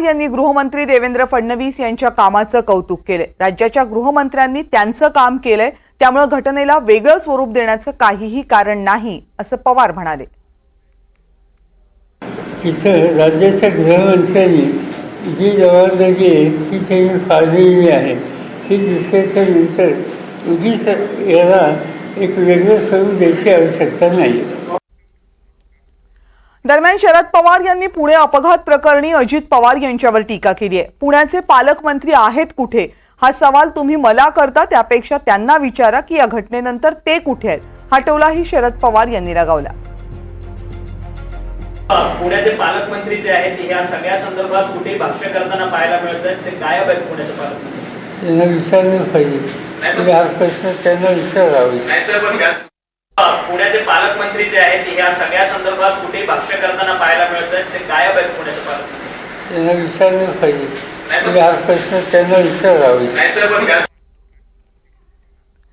यांनी गृहमंत्री देवेंद्र फडणवीस यांच्या कामाचं कौतुक केले राज्याच्या गृहमंत्र्यांनी त्यांचं काम केलंय. त्यामुळे घटनेला वेगळं स्वरूप देण्याचं काहीही कारण नाही असं पवार म्हणाले. तिथं राज्याच्या गृहमंत्र्यांनी जी जबाबदारी आहे ती त्यांनी पाळलेली आहे. ही दिसल्याच्या नंतर उगीच याला एक वेगळं स्वरूप द्यायची आवश्यकता नाही. दरम्यान शरद पवार यांनी पुणे अपघात प्रकरणी अजित पवार यांच्यावर टीका केली आहे. पुण्याचे पालकमंत्री आहेत कुठे? हा सवाल तुम्ही मला करता त्यापेक्षा त्यांना विचारा की या घटनेनंतर ते कुठे आहेत. हा टोलाही शरद पवार यांनी लगावला. पुण्याचे पालकमंत्री जे आहेत ह्या सगळ्या संदर्भात कुठे भाष्य करताना पाहायला मिळत आहेत ते गायब आहेत पुण्याचे पालकमंत्री. त्यांना विचारलं पाहिजे. हा त्यांना विचारावा. पुण्याचे पालकमंत्री जे आहेत ह्या सगळ्या संदर्भात कुठे भाष्य करताना पाहायला मिळत आहेत ते गायब आहेत पुण्याचे पालकमंत्री. त्यांना विचारलं पाहिजे. हा प्रश्न त्यांना विचारावा.